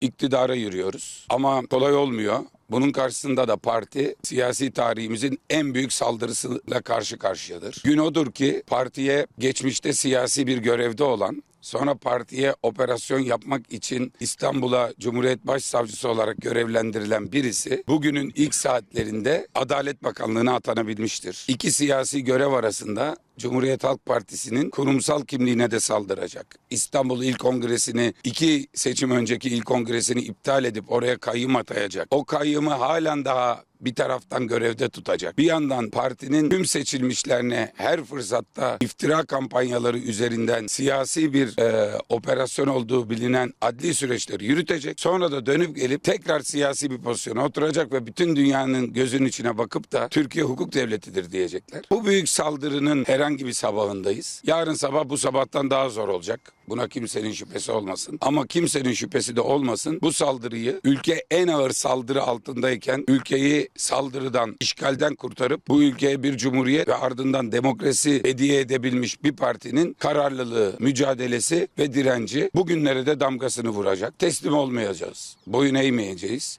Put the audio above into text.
iktidara yürüyoruz. Ama kolay olmuyor. Bunun karşısında da parti siyasi tarihimizin en büyük saldırısıyla karşı karşıyadır. Gün odur ki partiye geçmişte siyasi bir görevde olan Sonra partiye operasyon yapmak için İstanbul'a Cumhuriyet Başsavcısı olarak görevlendirilen birisi bugünün ilk saatlerinde Adalet Bakanlığı'na atanabilmiştir. İki siyasi görev arasında Cumhuriyet Halk Partisi'nin kurumsal kimliğine de saldıracak. İstanbul İl Kongresi'ni iki seçim önceki il kongresini iptal edip oraya kayyım atayacak. O kayyımı halen daha bir taraftan görevde tutacak. Bir yandan partinin tüm seçilmişlerine her fırsatta iftira kampanyaları üzerinden siyasi bir e, operasyon olduğu bilinen adli süreçleri yürütecek. Sonra da dönüp gelip tekrar siyasi bir pozisyona oturacak ve bütün dünyanın gözünün içine bakıp da Türkiye hukuk devletidir diyecekler. Bu büyük saldırının herhangi bir sabahındayız. Yarın sabah bu sabahtan daha zor olacak. Buna kimsenin şüphesi olmasın. Ama kimsenin şüphesi de olmasın. Bu saldırıyı ülke en ağır saldırı altındayken ülkeyi saldırıdan, işgalden kurtarıp bu ülkeye bir cumhuriyet ve ardından demokrasi hediye edebilmiş bir partinin kararlılığı, mücadelesi ve direnci bugünlere de damgasını vuracak. Teslim olmayacağız. Boyun eğmeyeceğiz.